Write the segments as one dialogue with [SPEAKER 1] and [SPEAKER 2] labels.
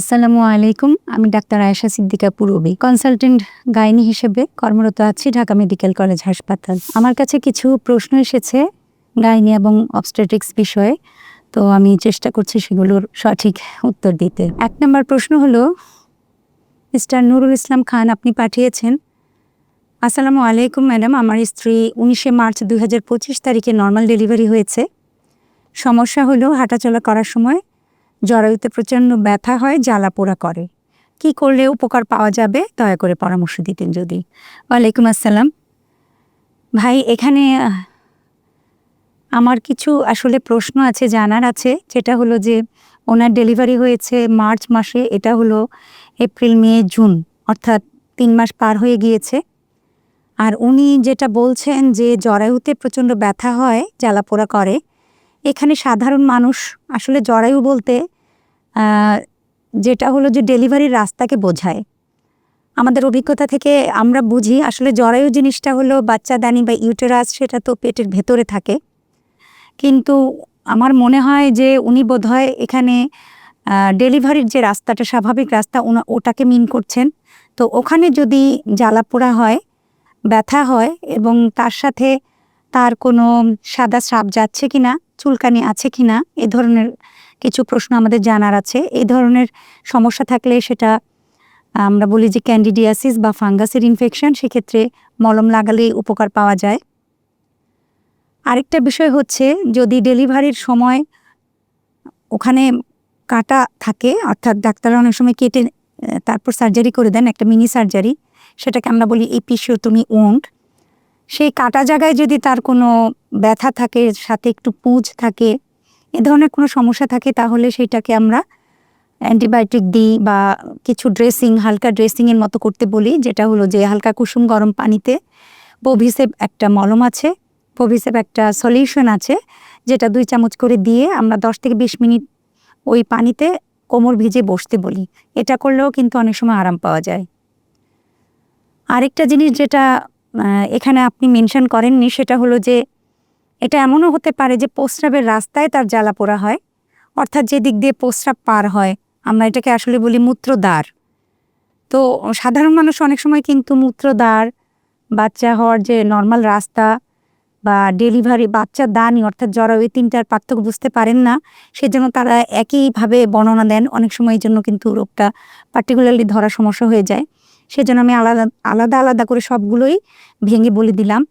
[SPEAKER 1] আসসালামু আলাইকুম, আমি doctor Ayesha Siddika Purabi consultant gynae হিসেবে কর্মরত আছি ঢাকা মেডিকেল কলেজ হাসপাতাল। আমার কাছে কিছু প্রশ্ন এসেছে গাইনি এবং অবস্টেটিক্স বিষয়ে, তো আমি চেষ্টা করছি সেগুলোর সঠিক উত্তর দিতে। এক নম্বর প্রশ্ন হলো, মিস্টার নুরুল ইসলাম খান আপনি পাঠিয়েছেন। আসসালামু আলাইকুম ম্যাডাম, আমার স্ত্রী উনিশে মার্চ দুই হাজার পঁচিশ তারিখে নর্মাল ডেলিভারি হয়েছে। সমস্যা হলো হাঁটাচলা করার সময় জরায়ুতে প্রচণ্ড ব্যথা হয়, জ্বালা পোড়া করে। কি করলে উপকার পাওয়া যাবে? দয়া করে পরামর্শ দিতেন যদি। ওয়ালাইকুম আসসালাম। ভাই, এখানে আমার কিছু আসলে প্রশ্ন আছে, জানার আছে। যেটা হলো যে, ওনার ডেলিভারি হয়েছে মার্চ মাসে, এটা হলো এপ্রিল, মে, জুন, অর্থাৎ তিন মাস পার হয়ে গিয়েছে। আর উনি যেটা বলছেন যে, জরায়ুতে প্রচণ্ড ব্যথা হয়, জ্বালা পোড়া করে। এখানে সাধারণ মানুষ, আসলে জরায়ু বলতে যেটা হলো যে ডেলিভারির রাস্তাকে বোঝায়। আমাদের অভিজ্ঞতা থেকে আমরা বুঝি, আসলে জরায়ু জিনিসটা হলো বাচ্চাদানি বা ইউটেরাস সেটা তো পেটের ভেতরে থাকে। কিন্তু আমার মনে হয় যে উনি বোধহয় এখানে ডেলিভারির যে রাস্তাটা, স্বাভাবিক রাস্তা ওটাকে মিন করছেন। তো ওখানে যদি জ্বালাপোড়া হয়, ব্যথা হয় এবং তার সাথে তার কোনো সাদা সাপ যাচ্ছে কিনা, চুলকানি আছে কিনা, এ ধরনের কিছু প্রশ্ন আমাদের জানার আছে। এই ধরনের সমস্যা থাকলে সেটা আমরা বলি যে ক্যান্ডিডিয়াসিস বা ফাঙ্গাসের ইনফেকশন সেক্ষেত্রে মলম লাগালেই উপকার পাওয়া যায়। আরেকটা বিষয় হচ্ছে, যদি ডেলিভারির সময় ওখানে কাটা থাকে, অর্থাৎ ডাক্তাররা অনেক সময় কেটে তারপর সার্জারি করে দেন, একটা মিনি সার্জারি সেটাকে আমরা বলি এপিসিওটমি ওন্ড সেই কাটা জায়গায় যদি তার কোনো ব্যথা থাকে, সাথে একটু পুঁজ থাকে এ ধরনের কোনো সমস্যা থাকে, তাহলে সেটাকে আমরা অ্যান্টিবায়োটিক দিই বা কিছু ড্রেসিং, হালকা ড্রেসিংয়ের মতো করতে বলি, যেটা হলো যে হালকা কুসুম গরম পানিতে পভিসেপ একটা মলম আছে পভিসেপ একটা সলিউশন আছে, যেটা দুই চামচ করে দিয়ে আমরা দশ থেকে বিশ মিনিট ওই পানিতে কোমর ভিজে বসতে বলি। এটা করলেও কিন্তু অনেক সময় আরাম পাওয়া যায়। আরেকটা জিনিস যেটা এখানে আপনি মেনশন করেননি, সেটা হলো যে এটা এমনও হতে পারে যে প্রস্রাবের রাস্তায় তার জ্বালা পোড়া হয়, অর্থাৎ যে দিক দিয়ে প্রস্রাব পার হয়, আমরা এটাকে আসলে বলি মূত্রদ্বার তো সাধারণ মানুষ অনেক সময় কিন্তু মূত্রদ্বার বাচ্চা হওয়ার যে নর্মাল রাস্তা বা ডেলিভারি বাচ্চা দানি, অর্থাৎ জরায়ু তিনটার পার্থক্য বুঝতে পারেন না। সেজন্য তারা একইভাবে বর্ণনা দেন, অনেক সময় এই জন্য কিন্তু রোগটা পার্টিকুলারলি ধরা সমস্যা হয়ে যায়। সেজন্য আমি আলাদা আলাদা আলাদা করে সবগুলোই ভেঙে বলে দিলাম।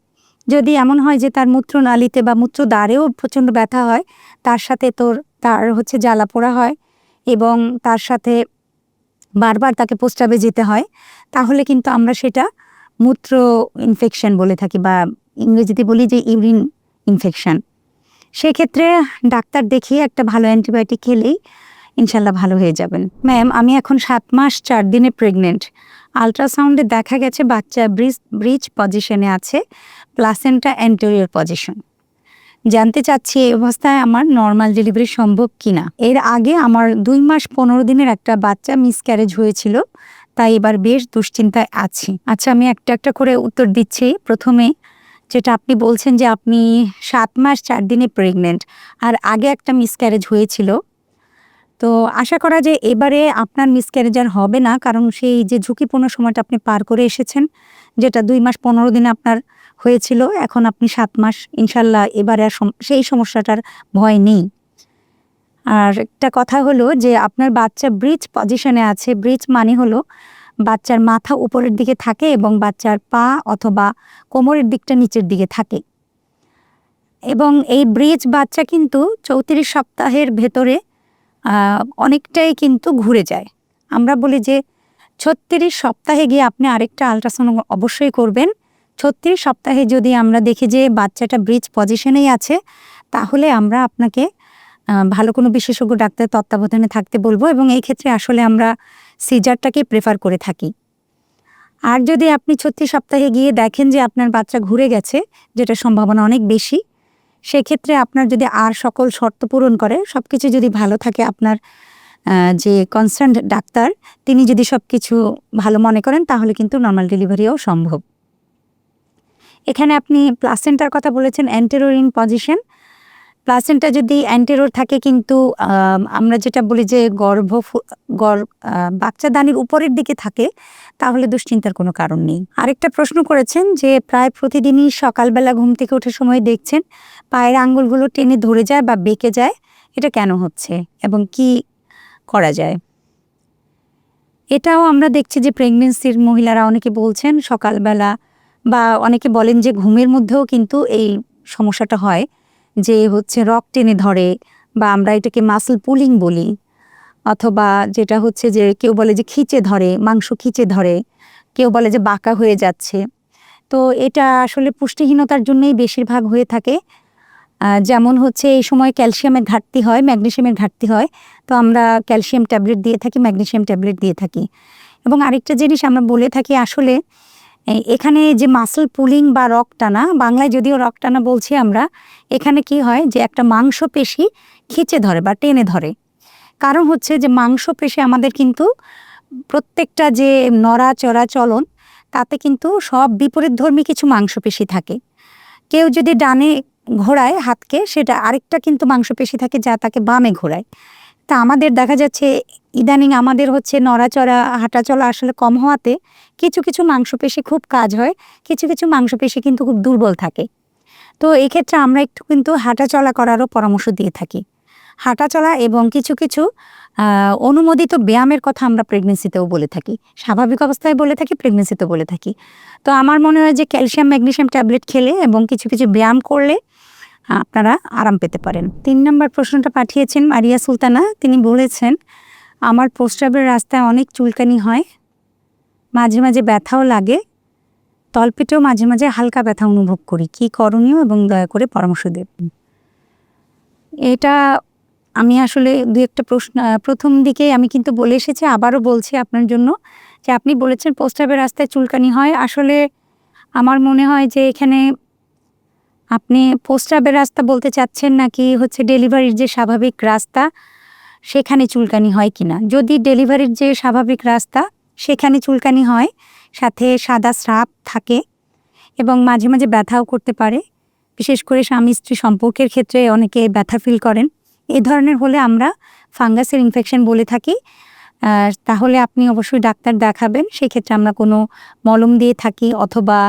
[SPEAKER 1] যদি এমন হয় যে তার মূত্রনালীতে বা মূত্র দ্বারেও প্রচণ্ড ব্যথা হয়, তার সাথে তোর, তার হচ্ছে জ্বালা পোড়া হয় এবং তার সাথে বারবার তাকে প্রস্রাবে যেতে হয়, তাহলে কিন্তু আমরা সেটা মূত্র ইনফেকশন বলে থাকি বা ইংরেজিতে বলি যে ইউরিন ইনফেকশন সেক্ষেত্রে ডাক্তার দেখিয়ে একটা ভালো অ্যান্টিবায়োটিক খেলেই ইনশাল্লাহ ভালো হয়ে যাবেন। ম্যাম, আমি এখন সাত মাস চার দিনে প্রেগনেন্ট আলট্রাসাউন্ডে দেখা গেছে বাচ্চা ব্রিজ ব্রিজ পজিশনে আছে। প্লাসেন্টা অ্যান্টেরিয়র পজিশন জানতে চাচ্ছি এই অবস্থায় আমার নর্মাল ডেলিভারি সম্ভব কিনা? এর আগে আমার দুই মাস পনেরো দিনের একটা বাচ্চা মিসক্যারেজ হয়েছিল, তাই এবার বেশ দুশ্চিন্তায় আছি। আচ্ছা আমি একটা একটা করে উত্তর দিচ্ছি। প্রথমে যেটা আপনি বলছেন যে আপনি সাত মাস চার দিনে প্রেগনেন্ট আর আগে একটা মিসক্যারেজ হয়েছিল। তো আশা করা যে এবারে আপনার মিসক্যারেজ আর হবে না, কারণ সেই যে ঝুঁকিপূর্ণ সময়টা আপনি পার করে এসেছেন, যেটা দুই মাস পনেরো দিনে আপনার হয়েছিল, এখন আপনি সাত মাস, ইনশাল্লাহ এবারে আর সেই সমস্যাটার ভয় নেই। আর একটা কথা হলো যে আপনার বাচ্চা ব্রিজ পজিশনে আছে ব্রিজ মানে হলো বাচ্চার মাথা উপরের দিকে থাকে এবং বাচ্চার পা অথবা কোমরের দিকটা নিচের দিকে থাকে। এবং এই ব্রিজ বাচ্চা কিন্তু চৌত্রিশ সপ্তাহের ভেতরে অনেকটাই কিন্তু ঘুরে যায়। আমরা বলি যে ছত্রিশ সপ্তাহে গিয়ে আপনি আরেকটা আলট্রাসাউন্ড অবশ্যই করবেন। ছত্রিশ সপ্তাহে যদি আমরা দেখি যে বাচ্চাটা ব্রিজ পজিশনেই আছে, তাহলে আমরা আপনাকে ভালো কোনো বিশেষজ্ঞ ডাক্তার তত্ত্বাবধানে থাকতে বলব এবং এই ক্ষেত্রে আসলে আমরা সিজারটাকে প্রেফার করে থাকি। আর যদি আপনি ছত্রিশ সপ্তাহে গিয়ে দেখেন যে আপনার বাচ্চা ঘুরে গেছে, যেটা সম্ভাবনা অনেক বেশি, সেক্ষেত্রে আপনার যদি আর সকল শর্ত পূরণ করে সব কিছু যদি ভালো থাকে আপনার যে কনসার্ন ডাক্তার, তিনি যদি সব কিছু ভালো মনে করেন, তাহলে কিন্তু নর্মাল ডেলিভারিও সম্ভব। এখানে আপনি প্লাসেন্টার কথা বলেছেন অ্যান্টেরোরিন পজিশন প্লাসেন্টা যদি অ্যান্টেরোর থাকে কিন্তু আমরা যেটা বলি যে গর্ভ গর্ভ আহ, বাচ্চাদানির উপরের দিকে থাকে তাহলে দুশ্চিন্তার কোনো কারণ নেই। আরেকটা প্রশ্ন করেছেন যে প্রায় প্রতিদিনই সকালবেলা ঘুম থেকে ওঠার সময় দেখছেন পায়ের আঙ্গুলগুলো টেনে ধরে যায় বা বেঁকে যায় এটা কেন হচ্ছে এবং কি করা যায়? এটাও আমরা দেখছি যে প্রেগনেন্সির মহিলারা অনেকে বলছেন সকালবেলা বা অনেকে বলেন যে ঘুমের মধ্যেও কিন্তু এই সমস্যাটা হয়, যে হচ্ছে রক টেনে ধরে বা আমরা এটাকে মাসল পুলিং বলি, অথবা যেটা হচ্ছে যে কেউ বলে যে খিচে ধরে, মাংস খিচে ধরে, কেউ বলে যে বাঁকা হয়ে যাচ্ছে। তো এটা আসলে পুষ্টিহীনতার জন্যই বেশিরভাগ হয়ে থাকে। যেমন হচ্ছে এই সময় ক্যালসিয়ামের ঘাটতি হয়, ম্যাগনেশিয়ামের ঘাটতি হয়, তো আমরা ক্যালসিয়াম ট্যাবলেট দিয়ে থাকি, ম্যাগনেশিয়াম ট্যাবলেট দিয়ে থাকি। এবং আরেকটা জিনিস আমরা বলে থাকি আসলে এখানে যে মাসল পুলিং বা রক টানা, বাংলায় যদিও রক টানা বলছি আমরা, এখানে কি হয় যে একটা মাংসপেশি খিচে ধরে বা টেনে ধরে। কারণ হচ্ছে যে মাংসপেশি আমাদের কিন্তু প্রত্যেকটা যে নড়াচড়া চলন, তাতে কিন্তু সব বিপরীত ধর্মী কিছু মাংসপেশি থাকে। কেউ যদি ডানে ঘোরায় হাতকে, সেটা আরেকটা কিন্তু মাংসপেশি থাকে যা তাকে বামে ঘোরায়। তা আমাদের দেখা যাচ্ছে, ইদানিং আমাদের হচ্ছে নড়াচড়া, হাঁটাচলা আসলে কম হওয়াতে কিছু কিছু মাংসপেশি খুব কাজ হয়, কিছু কিছু মাংসপেশি কিন্তু খুব দুর্বল থাকে। তো এক্ষেত্রে আমরা একটু কিন্তু হাঁটা চলা করারও পরামর্শ দিয়ে থাকি। হাঁটা চলা এবং কিছু কিছু অনুমোদিত ব্যায়ামের কথা আমরা প্রেগনেন্সিতেও বলে থাকি। স্বাভাবিক অবস্থায় বলে থাকি প্রেগনেন্সিতেও বলে থাকি। তো আমার মনে হয় যে ক্যালসিয়াম ম্যাগনেশিয়াম ট্যাবলেট খেলে এবং কিছু কিছু ব্যায়াম করলে আপনারা আরাম পেতে পারেন। তিন নম্বর প্রশ্নটা পাঠিয়েছেন মারিয়া সুলতানা। তিনি বলেছেন, আমার প্রস্রাবের রাস্তায় অনেক চুলকানি হয় মাঝে মাঝে ব্যথাও লাগে, তলপেটেও মাঝে মাঝে হালকা ব্যথা অনুভব করি। কি করণীয় এবং দয়া করে পরামর্শ দেবেন। এটা আমি আসলে দু একটা প্রশ্ন প্রথম দিকে আমি কিন্তু বলে এসেছি, আবারও বলছি আপনার জন্য যে আপনি বলেছেন প্রস্রাবের রাস্তায় চুলকানি হয়। আসলে আমার মনে হয় যে এখানে আপনি প্রস্রাবের রাস্তা বলতে চাচ্ছেন নাকি হচ্ছে ডেলিভারির যে স্বাভাবিক রাস্তা, সেখানে চুলকানি হয় কিনা? যদি ডেলিভারির যে স্বাভাবিক রাস্তা সেখানে চুলকানি হয়, সাথে সাদা স্রাব থাকে এবং মাঝে মাঝে ব্যথাও করতে পারে। বিশেষ করে স্বামী স্ত্রী সম্পর্কের ক্ষেত্রে অনেকে ব্যথা ফিল করেন। এ ধরনের হলে আমরা ফাঙ্গাসের ইনফেকশন বলে থাকি। তাহলে আপনি অবশ্যই ডাক্তার দেখাবেন। সেক্ষেত্রে আমরা কোনো মলম দিয়ে থাকি অথবা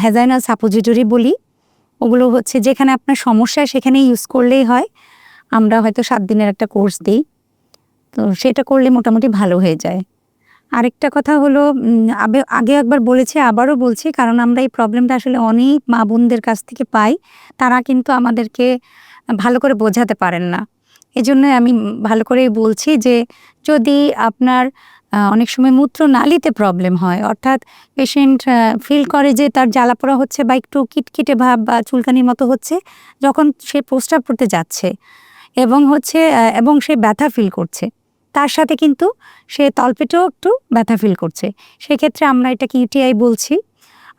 [SPEAKER 1] ভ্যাজাইনাল সাপোজিটরি বলি। ওগুলো হচ্ছে যেখানে আপনার সমস্যা সেখানে ইউজ করলেই হয়। আমরা হয়তো সাত দিনের একটা কোর্স দিই। তো সেটা করলে মোটামুটি ভালো হয়ে যায়। আরেকটা কথা হলো আগে একবার বলেছি, আবারও বলছি, কারণ আমরা এই প্রবলেমটা আসলে অনেক মা বোনদের কাছ থেকে পাই। তারা কিন্তু আমাদেরকে ভালো করে বোঝাতে পারেন না। এই জন্য আমি ভালো করেই বলছি যে, যদি আপনার অনেক সময় মূত্রনালীতে প্রবলেম হয়, অর্থাৎ পেশেন্ট ফিল করে যে তার জ্বালাপোড়া হচ্ছে বা একটু কিটকিটে ভাব বা চুলকানির মতো হচ্ছে, যখন সে প্রস্রাব করতে যাচ্ছে এবং হচ্ছে এবং সে ব্যথা ফিল করছে তার সাথে কিন্তু সে তলপেটেও একটু ব্যথা ফিল করছে। সেক্ষেত্রে আমরা এটাকে ইউটিআই বলছি।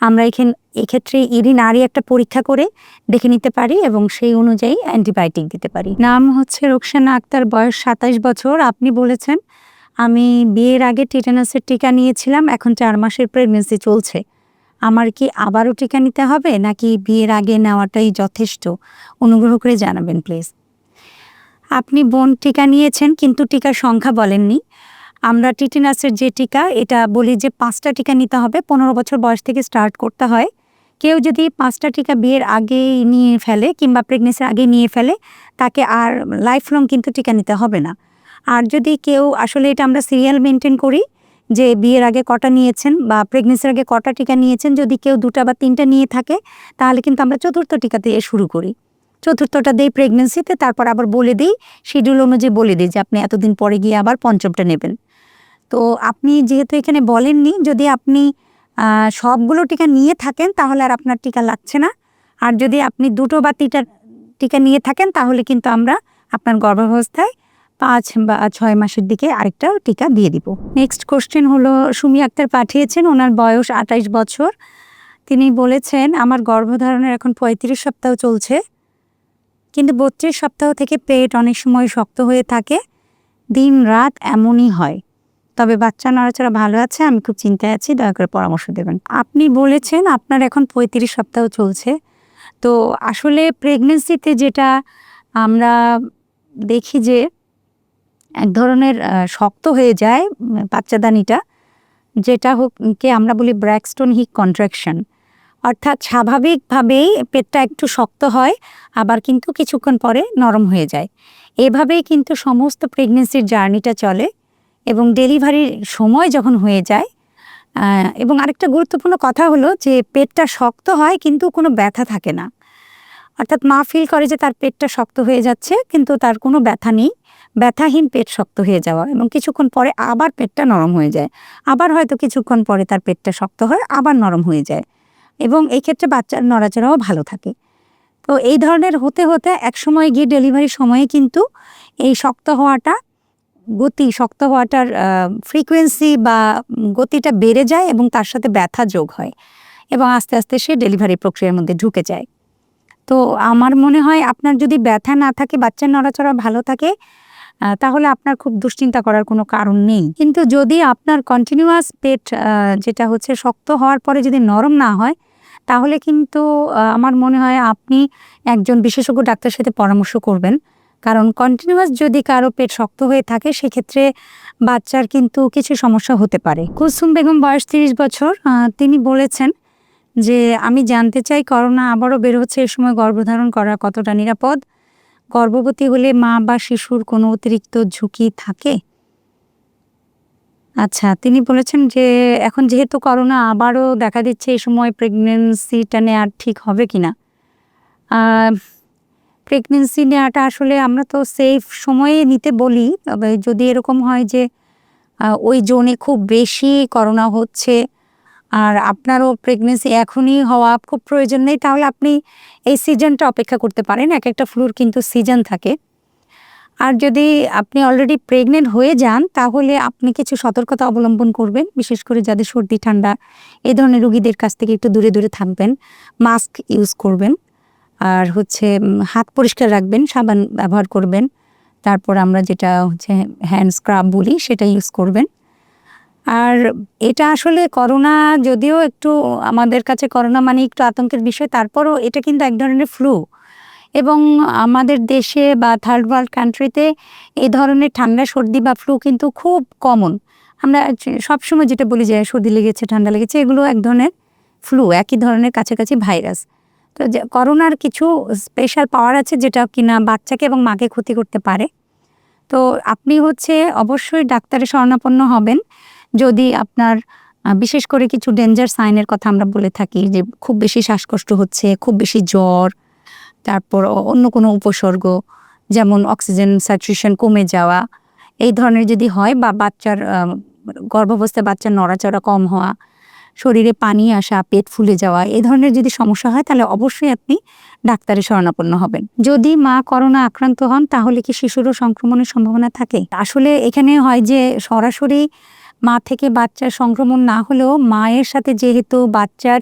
[SPEAKER 1] আমরা এখানে, এক্ষেত্রে ইরিনারি একটা পরীক্ষা করে দেখে নিতে পারি এবং সেই অনুযায়ী অ্যান্টিবায়োটিক দিতে পারি। নাম হচ্ছে রোকসানা আক্তার, বয়স সাতাইশ বছর। আপনি বলেছেন, আমি বিয়ের আগে টিটানাসের টিকা নিয়েছিলাম, এখন চার মাসের প্রেগনেন্সি চলছে। আমার কি আবারও টিকা নিতে হবে, নাকি বিয়ের আগে নেওয়াটাই যথেষ্ট? অনুগ্রহ করে জানাবেন প্লিজ আপনি বোন টিকা নিয়েছেন, কিন্তু টিকার সংখ্যা বলেননি। আমরা টিটিনাসের যে টিকা, এটা বলি যে পাঁচটা টিকা নিতে হবে, পনেরো বছর বয়স থেকে স্টার্ট করতে হয়। কেউ যদি পাঁচটা টিকা বিয়ের আগে নিয়ে ফেলে কিংবা প্রেগনেন্সির আগে নিয়ে ফেলে, তাকে আর লাইফ লং কিন্তু টিকা নিতে হবে না। আর যদি কেউ, আসলে এটা আমরা সিরিয়াল মেনটেন করি, যে বিয়ের আগে কটা নিয়েছেন বা প্রেগনেন্সির আগে কটা টিকা নিয়েছেন, যদি কেউ দুটা বা তিনটা নিয়ে থাকে, তাহলে কিন্তু আমরা চতুর্থ টিকা দিয়ে শুরু করি। চতুর্থটা দেই প্রেগনেন্সিতে তারপর আবার বলে দিই শিডিউল অনুযায়ী বলে দিই যে আপনি এতদিন পরে গিয়ে আবার পঞ্চমটা নেবেন। তো আপনি যেহেতু এখানে বলেননি, যদি আপনি সবগুলো টিকা নিয়ে থাকেন, তাহলে আর আপনার টিকা লাগছে না। আর যদি আপনি দুটো বা তিনটা টিকা নিয়ে থাকেন, তাহলে কিন্তু আমরা আপনার গর্ভাবস্থায় পাঁচ বা ছয় মাসের দিকে আরেকটা টিকা দিয়ে দিব। নেক্সট কোশ্চেন হলো, সুমি আক্তার পাঠিয়েছেন, ওনার বয়স আঠাইশ বছর। তিনি বলেছেন, আমার গর্ভধারণের এখন পঁয়ত্রিশ সপ্তাহ চলছে। কিন্তু বত্রিশ সপ্তাহ থেকে পেট অনেক সময় শক্ত হয়ে থাকে, দিন রাত এমনই হয়। তবে বাচ্চা নড়াচড়া ভালো আছে, আমি খুব চিন্তায় আছি, দয়া করে পরামর্শ দেবেন। আপনি বলেছেন আপনার এখন পঁয়ত্রিশ সপ্তাহ চলছে। তো আসলে প্রেগনেন্সিতে যেটা আমরা দেখি যে এক ধরনের শক্ত হয়ে যায় বাচ্চাদানিটা, যেটা হোক, কে আমরা বলি ব্র্যাকস্টোন হিক কন্ট্রাকশন। অর্থাৎ স্বাভাবিকভাবেই পেটটা একটু শক্ত হয়, আবার কিন্তু কিছুক্ষণ পরে নরম হয়ে যায়। এভাবেই কিন্তু সমস্ত প্রেগনেন্সির জার্নিটা চলে এবং ডেলিভারির সময় যখন হয়ে যায় এবং আরেকটা গুরুত্বপূর্ণ কথা হলো যে পেটটা শক্ত হয় কিন্তু কোনো ব্যথা থাকে না। অর্থাৎ মা ফিল করে যে তার পেটটা শক্ত হয়ে যাচ্ছে কিন্তু তার কোনো ব্যথা নেই। ব্যথাহীন পেট শক্ত হয়ে যাওয়া এবং কিছুক্ষণ পরে আবার পেটটা নরম হয়ে যায়। আবার হয়তো কিছুক্ষণ পরে তার পেটটা শক্ত হয়, আবার নরম হয়ে যায়। এবং এই ক্ষেত্রে বাচ্চার নড়াচড়াও ভালো থাকে। তো এই ধরনের হতে হতে এক সময় গিয়ে ডেলিভারির সময়ে কিন্তু এই শক্ত হওয়াটা, গতি শক্ত হওয়াটার ফ্রিকোয়েন্সি বা গতিটা বেড়ে যায় এবং তার সাথে ব্যথা যোগ হয় এবং আস্তে আস্তে সে ডেলিভারি প্রক্রিয়ার মধ্যে ঢুকে যায়। তো আমার মনে হয় আপনার যদি ব্যথা না থাকে, বাচ্চার নড়াচড়া ভালো থাকে তাহলে আপনার খুব দুশ্চিন্তা করার কোনো কারণ নেই। কিন্তু যদি আপনার কন্টিনিউয়াস পেট যেটা হচ্ছে শক্ত হওয়ার পরে যদি নরম না হয়, তাহলে কিন্তু আমার মনে হয় আপনি একজন বিশেষজ্ঞ ডাক্তারের সাথে পরামর্শ করবেন। কারণ কন্টিনিউয়াস যদি কারও পেট শক্ত হয়ে থাকে, সেক্ষেত্রে বাচ্চার কিন্তু কিছু সমস্যা হতে পারে। কুলসুম বেগম বয়স তিরিশ বছর তিনি বলেছেন যে, আমি জানতে চাই করোনা আবারও বের হচ্ছে, এ সময় গর্ভধারণ করা কতটা নিরাপদ? গর্ভবতী হলে মা বা শিশুর কোনো অতিরিক্ত ঝুঁকি থাকে? আচ্ছা তিনি বলেছেন যে এখন যেহেতু করোনা আবারও দেখা দিচ্ছে, এই সময় প্রেগনেন্সিটা নেওয়ার ঠিক হবে কি না প্রেগনেন্সি নেওয়াটা আসলে আমরা তো সেফ সময়ে নিতে বলি, তবে যদি এরকম হয় যে ওই জোনে খুব বেশি করোনা হচ্ছে আর আপনারও প্রেগনেন্সি এখনই হওয়া খুব প্রয়োজন নেই, তাহলে আপনি এই সিজনটা অপেক্ষা করতে পারেন, এক একটা ফ্লুর কিন্তু সিজন থাকে। আর যদি আপনি অলরেডি প্রেগনেন্ট হয়ে যান, তাহলে আপনি কিছু সতর্কতা অবলম্বন করবেন, বিশেষ করে যাদের সর্দি, ঠান্ডা এই ধরনের রুগীদের কাছ থেকে একটু দূরে দূরে থাকবেন মাস্ক ইউজ করবেন। আর হচ্ছে হাত পরিষ্কার রাখবেন, সাবান ব্যবহার করবেন। তারপর আমরা যেটা হচ্ছে হ্যান্ড স্ক্রাব বলি, সেটা ইউজ করবেন। আর এটা আসলে করোনা যদিও একটু আমাদের কাছে করোনা মানে একটু আতঙ্কের বিষয়, তারপরও এটা কিন্তু এক ধরনের ফ্লু এবং আমাদের দেশে বা থার্ড ওয়ার্ল্ড কান্ট্রিতে এই ধরনের ঠান্ডা, সর্দি বা ফ্লু কিন্তু খুব কমন আমরা সবসময় যেটা বলি যে সর্দি লেগেছে, ঠান্ডা লেগেছে, এগুলো এক ধরনের ফ্লু একই ধরনের কাছাকাছি ভাইরাস তো করোনার কিছু স্পেশাল পাওয়ার আছে যেটা কিনা বাচ্চাকে এবং মাকে ক্ষতি করতে পারে। তো আপনি হচ্ছে অবশ্যই ডাক্তারের শরণাপন্ন হবেন। যদি আপনার বিশেষ করে কিছু ডেঞ্জার সাইনের কথা আমরা বলে থাকি যে খুব বেশি শ্বাসকষ্ট হচ্ছে, খুব বেশি জ্বর, তারপর অন্য কোনো উপসর্গ, যেমন অক্সিজেন স্যাচুরেশন কমে যাওয়া, এই ধরনের যদি হয় বা বাচ্চার গর্ভাবস্থায় বাচ্চার নড়াচড়া কম হওয়া, শরীরে পানি আসা, পেট ফুলে যাওয়া, এই ধরনের যদি সমস্যা হয় তাহলে অবশ্যই আপনি ডাক্তারের শরণাপন্ন হবেন। যদি মা করোনা আক্রান্ত হন তাহলে কি শিশুরও সংক্রমণের সম্ভাবনা থাকে? আসলে এখানে হয় যে সরাসরি মা থেকে বাচ্চার সংক্রমণ না হলেও মায়ের সাথে যেহেতু বাচ্চার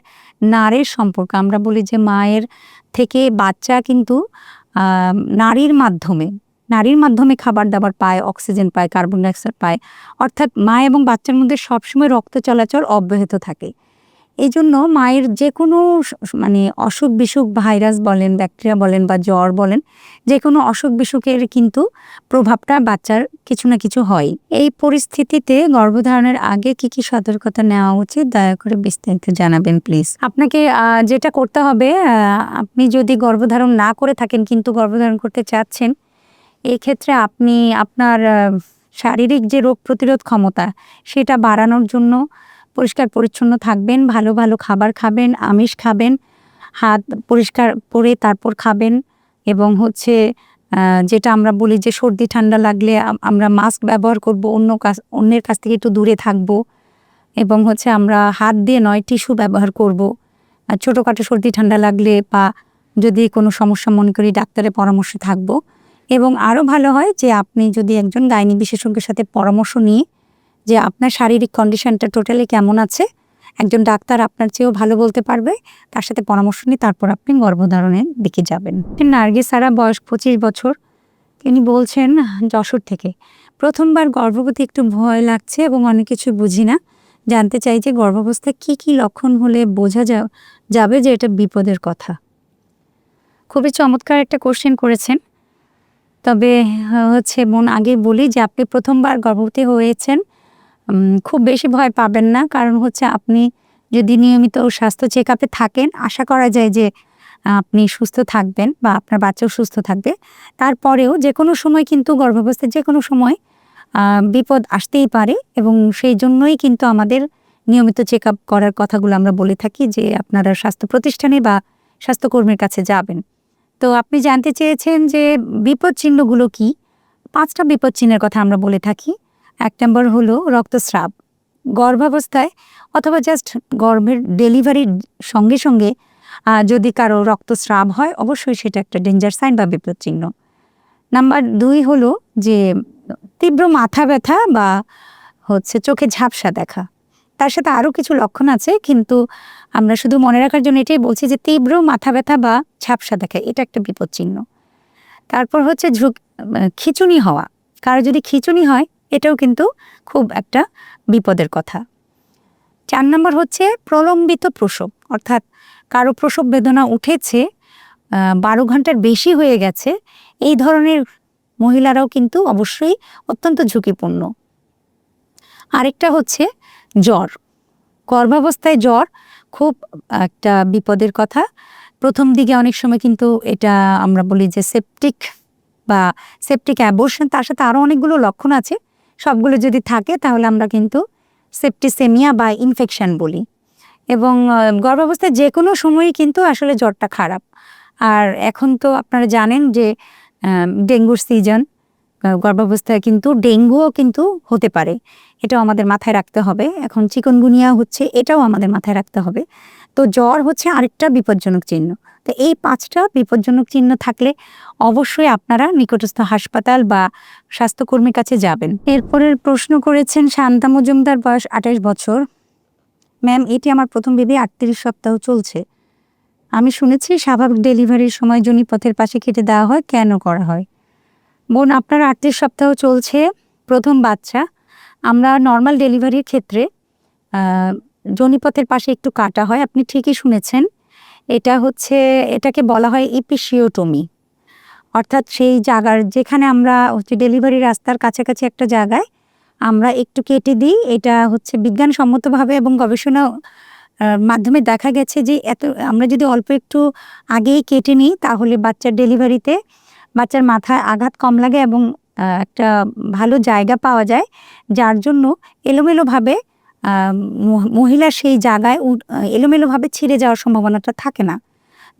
[SPEAKER 1] নারের সম্পর্ক, আমরা বলি যে মায়ের থেকে বাচ্চা কিন্তু নারীর মাধ্যমে নারীর মাধ্যমে খাবার দাবার পায়, অক্সিজেন পায়, কার্বন ডাইঅক্সাইড পায়, অর্থাৎ মা এবং বাচ্চার মধ্যে সবসময় রক্ত চলাচল অব্যাহত থাকে। এই জন্য মায়ের যে কোনো মানে অসুখ বিসুখ ভাইরাস বলেন, ব্যাকটেরিয়া বলেন বা জ্বর বলেন যে কোনো অসুখ বিসুখের কিন্তু প্রভাবটা বাচ্চার কিছু না কিছু হয়। এই পরিস্থিতিতে গর্ভধারণের আগে কি কি সতর্কতা নেওয়া উচিত, দয়া করে বিস্তারিত জানাবেন, প্লিজ। আপনাকে যেটা করতে হবে আপনি যদি গর্ভধারণ না করে থাকেন কিন্তু গর্ভধারণ করতে চাচ্ছেন এই ক্ষেত্রে আপনি আপনার শারীরিক যে রোগ প্রতিরোধ ক্ষমতা, সেটা বাড়ানোর জন্য পরিষ্কার পরিচ্ছন্ন থাকবেন, ভালো ভালো খাবার খাবেন, আমিষ খাবেন, হাত পরিষ্কার করে তারপর খাবেন এবং হচ্ছে যেটা আমরা বলি যে সর্দি, ঠান্ডা লাগলে আমরা মাস্ক ব্যবহার করব, অন্য কাছ, অন্যের কাছ থেকে একটু দূরে থাকব এবং হচ্ছে আমরা হাত দিয়ে নয় টিস্যু ব্যবহার করব। আর ছোটোখাটো সর্দি, ঠান্ডা লাগলে বা যদি কোনো সমস্যা মনে করি ডাক্তারের পরামর্শে থাকব এবং আরও ভালো হয় যে আপনি যদি একজন গাইনি বিশেষজ্ঞের সাথে পরামর্শ নিয়ে যে আপনার শারীরিক কন্ডিশনটা টোটালি কেমন আছে? একজন ডাক্তার আপনার চেয়েও ভালো বলতে পারবে, তার সাথে পরামর্শ নিয়ে তারপর আপনি গর্ভধারণের দিকে যাবেন। নার্গিস সারা বয়স পঁচিশ বছর, তিনি বলছেন যশোর থেকে। প্রথমবার গর্ভবতী একটু ভয় লাগছে এবং অনেক কিছু বুঝি না। জানতে চাই যে গর্ভাবস্থায় কি কি লক্ষণ হলে বোঝা যাবে যে এটা বিপদের কথা। খুবই চমৎকার একটা কোশ্চেন করেছেন। তবে, হচ্ছে বোন আগে বলি যে আপনি প্রথমবার গর্ভবতী হয়েছেন খুব বেশি ভয় পাবেন না। কারণ হচ্ছে আপনি যদি নিয়মিত স্বাস্থ্য চেক আপে থাকেন, আশা করা যায় যে আপনি সুস্থ থাকবেন বা আপনার বাচ্চাও সুস্থ থাকবে। তারপরেও যে কোনো সময় কিন্তু গর্ভাবস্থায় যে কোনো সময় বিপদ আসতেই পারে এবং সেই জন্যই কিন্তু আমাদের নিয়মিত চেক আপ করার কথাগুলো আমরা বলে থাকি যে আপনারা স্বাস্থ্য প্রতিষ্ঠানে বা স্বাস্থ্যকর্মীর কাছে যাবেন। তো আপনি জানতে চেয়েছেন যে বিপদ চিহ্নগুলো কি? পাঁচটা বিপদ চিহ্নের কথা আমরা বলে থাকি। এক নম্বর হলো রক্তস্রাব। গর্ভাবস্থায় অথবা জাস্ট গর্ভের ডেলিভারির সঙ্গে সঙ্গে যদি কারও রক্তস্রাব হয়, অবশ্যই সেটা একটা ডেঞ্জার সাইন বা বিপদ চিহ্ন। নাম্বার দুই হলো যে, তীব্র মাথা ব্যথা বা হচ্ছে চোখে ঝাপসা দেখা। তার সাথে আরও কিছু লক্ষণ আছে, কিন্তু আমরা শুধু মনে রাখার জন্য এটাই বলছি যে, তীব্র মাথা ব্যথা বা ঝাপসা দেখা, এটা একটা বিপদ চিহ্ন। তারপর হচ্ছে ঝুঁক খিচুনি হওয়া। কারও যদি খিচুনি হয় এটাও কিন্তু খুব একটা বিপদের কথা। চার নম্বর হচ্ছে প্রলম্বিত প্রসব। অর্থাৎ কারও প্রসব বেদনা উঠেছে বারো ঘণ্টার বেশি হয়ে গেছে, এই ধরনের মহিলারাও কিন্তু অবশ্যই অত্যন্ত ঝুঁকিপূর্ণ। আরেকটা হচ্ছে জ্বর। গর্ভাবস্থায় জ্বর খুব একটা বিপদের কথা। প্রথম দিকে অনেক সময় কিন্তু এটা আমরা বলি যে সেপটিক বা সেপটিক অ্যাবর্শন তার সাথে আরও অনেকগুলো লক্ষণ আছে। সবগুলো যদি থাকে, তাহলে আমরা কিন্তু সেপটিসেমিয়া বা ইনফেকশান বলি। এবং গর্ভাবস্থায় যে কোনো সময়ই কিন্তু আসলে জ্বরটা খারাপ। আর এখন তো আপনারা জানেন যে ডেঙ্গুর সিজন গর্ভাবস্থায় কিন্তু ডেঙ্গুও কিন্তু হতে পারে। এটাও আমাদের মাথায় রাখতে হবে। এখন চিকনগুনিয়া হচ্ছে, এটাও আমাদের মাথায় রাখতে হবে। তো জ্বর হচ্ছে আরেকটা বিপজ্জনক চিহ্ন। তো এই পাঁচটা বিপজ্জনক চিহ্ন থাকলে অবশ্যই আপনারা নিকটস্থ হাসপাতাল বা স্বাস্থ্যকর্মীর কাছে যাবেন। এরপরের প্রশ্ন করেছেন শান্তা মজুমদার, বয়স আঠাশ বছর। ম্যাম, এটি আমার প্রথম বেবি, আটত্রিশ সপ্তাহ চলছে। আমি শুনেছি স্বাভাবিক ডেলিভারির সময় জনি পথের পাশে কেটে দেওয়া হয়, কেন করা হয়? বোন, আপনার আটত্রিশ সপ্তাহ চলছে, প্রথম বাচ্চা। আমরা নর্মাল ডেলিভারির ক্ষেত্রে জনিপথের পাশে একটু কাটা হয়, আপনি ঠিকই শুনেছেন। এটা হচ্ছে, এটাকে বলা হয় ইপিসিওটমি অর্থাৎ সেই জায়গার যেখানে আমরা হচ্ছে ডেলিভারি রাস্তার কাছাকাছি একটা জায়গায় আমরা একটু কেটে দিই। এটা হচ্ছে বিজ্ঞানসম্মতভাবে এবং গবেষণা মাধ্যমে দেখা গেছে যে এত, আমরা যদি অল্প একটু আগেই কেটে নিই, তাহলে বাচ্চার ডেলিভারিতে বাচ্চার মাথায় আঘাত কম লাগে এবং একটা ভালো জায়গা পাওয়া যায়, যার জন্য এলোমেলোভাবে আহ, মহ- সেই জায়গায় এলোমেলোভাবে ছিঁড়ে যাওয়ার সম্ভাবনাটা থাকে না।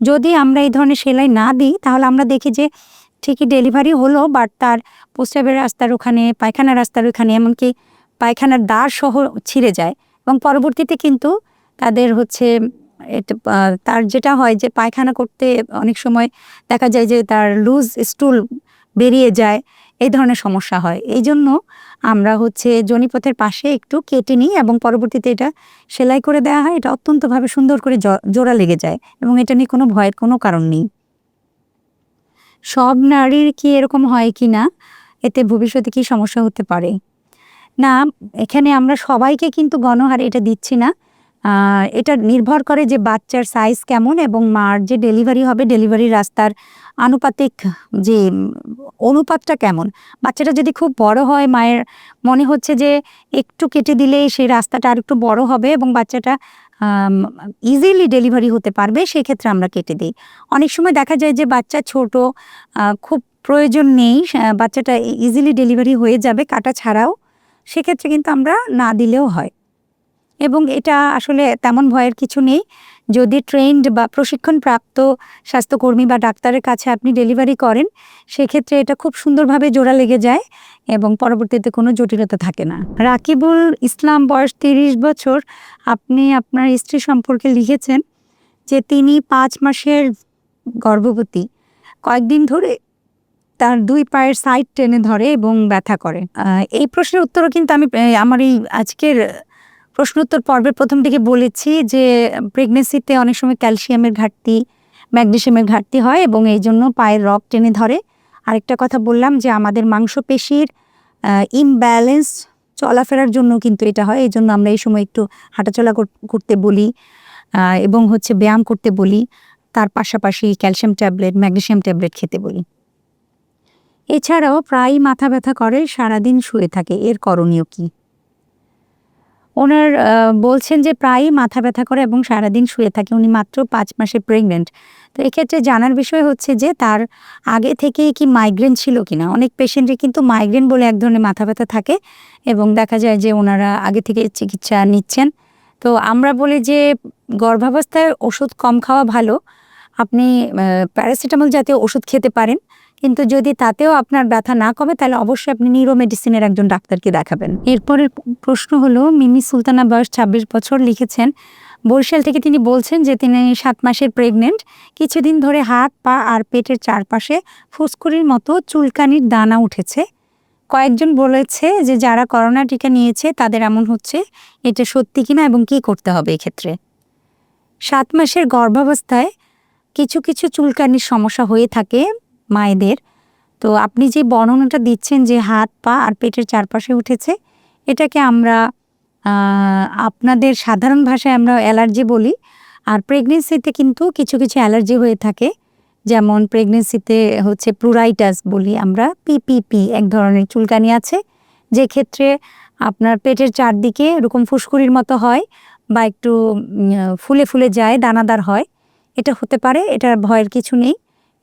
[SPEAKER 1] যদি আমরা এই ধরনের সেলাই না দিই তাহলে আমরা দেখি যে ঠিকই ডেলিভারি হলো বাট তার প্রস্রাবের রাস্তার ওখানে পায়খানার রাস্তার ওখানে এমনকি পায়খানার দ্বার সহ ছিঁড়ে যায়। এবং পরবর্তীতে কিন্তু তাদের হচ্ছে এটা তার যেটা হয় যে পায়খানা করতে অনেক সময় দেখা যায় যে তার লুজ স্টুল বেরিয়ে যায় এই ধরনের সমস্যা হয়। এই জন্য আমরা হচ্ছে জনিপথের পাশে একটু কেটে নিই এবং পরবর্তীতে এটা সেলাই করে দেওয়া হয়। এটা অত্যন্তভাবে সুন্দর করে জোড়া লেগে যায় এবং এটা নিয়ে কোনো ভয়ের কোনো কারণ নেই। সব নারীর কি এরকম হয় কি না? এতে ভবিষ্যতে কি সমস্যা হতে পারে? না, এখানে আমরা সবাইকে কিন্তু গণহারে এটা দিচ্ছি না। এটা নির্ভর করে যে বাচ্চার সাইজ কেমন এবং মার যে ডেলিভারি হবে ডেলিভারি রাস্তার আনুপাতিক যে অনুপাতটা কেমন। বাচ্চাটা যদি খুব বড় হয়, মায়ের মনে হচ্ছে যে একটু কেটে দিলে সেই রাস্তাটা আর একটু বড় হবে এবং বাচ্চাটা ইজিলি ডেলিভারি হতে পারবে, সেক্ষেত্রে আমরা কেটে দিই। অনেক সময় দেখা যায় যে বাচ্চা ছোট খুব প্রয়োজন নেই বাচ্চাটা ইজিলি ডেলিভারি হয়ে যাবে কাটা ছাড়াও, সেক্ষেত্রে কিন্তু আমরা না দিলেও হয়। এবং এটা আসলে তেমন ভয়ের কিছু নেই। যদি ট্রেন্ড বা প্রশিক্ষণপ্রাপ্ত স্বাস্থ্যকর্মী বা ডাক্তারের কাছে আপনি ডেলিভারি করেন, সেক্ষেত্রে এটা খুব সুন্দরভাবে জোড়া লেগে যায় এবং পরবর্তীতে কোনো জটিলতা থাকে না। রাকিবুল ইসলাম বয়স তিরিশ বছর। আপনি আপনার স্ত্রী সম্পর্কে লিখেছেন যে তিনি পাঁচ মাসের গর্ভবতী। কয়েকদিন ধরে তার দুই পায়ের সাইড টেনে ধরে এবং ব্যথা করে। এই প্রশ্নের উত্তরও কিন্তু আমি আমার এই আজকের প্রশ্নোত্তর পর্বের প্রথম দিকে বলেছি যে প্রেগনেন্সিতে অনেক সময় ক্যালসিয়ামের ঘাটতি ম্যাগনেশিয়ামের ঘাটতি হয় এবং এই জন্য পায়ের রক টেনে ধরে। আরেকটা কথা বললাম যে আমাদের মাংসপেশির ইমব্যালেন্স চলাফেরার জন্য কিন্তু এটা হয়। এই জন্য আমরা এই সময় একটু হাঁটাচলা করতে বলি এবং হচ্ছে ব্যায়াম করতে বলি। তার পাশাপাশি ক্যালসিয়াম ট্যাবলেট ম্যাগনেশিয়াম ট্যাবলেট খেতে বলি। এছাড়াও প্রায়ই মাথা ব্যথা করে, সারাদিন শুয়ে থাকে। এর করণীয় কি? ওনার বলছেন যে প্রায়ই মাথা ব্যথা করে এবং সারাদিন শুয়ে থাকে। উনি মাত্র পাঁচ মাসে প্রেগনেন্ট তো এক্ষেত্রে জানার বিষয় হচ্ছে যে তার আগে থেকেই কি মাইগ্রেন ছিল কিনা? অনেক পেশেন্টের কিন্তু মাইগ্রেন বলে এক ধরনের মাথা ব্যথা থাকে এবং দেখা যায় যে ওনারা আগে থেকে চিকিৎসা নিচ্ছেন। তো আমরা বলি যে গর্ভাবস্থায় ওষুধ কম খাওয়া ভালো। আপনি প্যারাসিটামল জাতীয় ওষুধ খেতে পারেন। কিন্তু যদি তাতেও আপনার ব্যথা না কমে, তাহলে অবশ্যই আপনি নিউরো মেডিসিনের একজন ডাক্তারকে দেখাবেন। এরপরের প্রশ্ন হলো, মিমি সুলতানা বয়স ছাব্বিশ বছর লিখেছেন, বরিশাল থেকে তিনি বলছেন যে তিনি সাত মাসের প্রেগনেন্ট কিছুদিন ধরে হাত, পা আর পেটের চারপাশে ফুসকুড়ির মতো চুলকানির দানা উঠেছে। কয়েকজন বলেছে যে যারা করোনা টিকা নিয়েছে, তাদের এমন হচ্ছে, এটা সত্যি কিনা এবং কি করতে হবে এক্ষেত্রে। সাত মাসের গর্ভাবস্থায় কিছু কিছু চুলকানির সমস্যা হয়ে থাকে মায়েদের। তো আপনি যে বর্ণনাটা দিচ্ছেন যে হাত, পা আর পেটের চারপাশে উঠেছে, এটাকে আমরা আপনাদের সাধারণ ভাষায় আমরা অ্যালার্জি বলি। আর প্রেগনেন্সিতে কিন্তু কিছু কিছু অ্যালার্জি হয়ে থাকে। যেমন প্রেগনেন্সিতে হচ্ছে প্লুরাইটাস বলি আমরা পিপিপি এক ধরনের চুলকানি আছে। যে ক্ষেত্রে আপনার পেটের চারদিকে এরকম ফুসকুড়ির মতো হয় বা একটু ফুলে ফুলে যায়, দানাদার হয়। এটা হতে পারে, এটার ভয়ের কিছু নেই।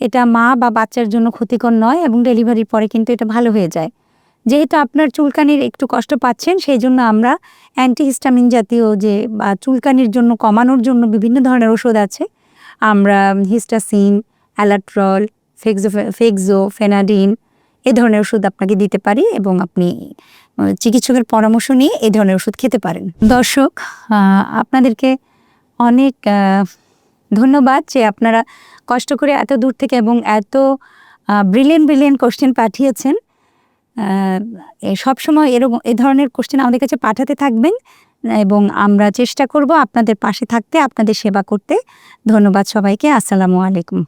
[SPEAKER 1] এটা মা বা বাচ্চার জন্য ক্ষতিকর নয় এবং ডেলিভারির পরে কিন্তু এটা ভালো হয়ে যায়। যেহেতু আপনার চুলকানির একটু কষ্ট পাচ্ছেন সেই জন্য আমরা অ্যান্টিহিস্টামিন জাতীয় যে, বা চুলকানির জন্য, কমানোর জন্য বিভিন্ন ধরনের ওষুধ আছে। আমরা Histacin, Alatrol, Fexo Fexo Fenadin এ ধরনের ওষুধ আপনাকে দিতে পারি এবং আপনি চিকিৎসকের পরামর্শ নিয়ে এই ধরনের ওষুধ খেতে পারেন। দর্শক আপনাদেরকে অনেক ধন্যবাদ যে আপনারা কষ্ট করে এত দূর থেকে এবং এত ব্রিলিয়েন্ট ব্রিলিয়েন্ট কোশ্চেন পাঠিয়েছেন। সবসময় এরকম, এ ধরনের কোশ্চেন আমাদের কাছে পাঠাতে থাকবেন এবং আমরা চেষ্টা করব আপনাদের পাশে থাকতে, আপনাদের সেবা করতে। ধন্যবাদ সবাইকে, আসসালামু আলাইকুম।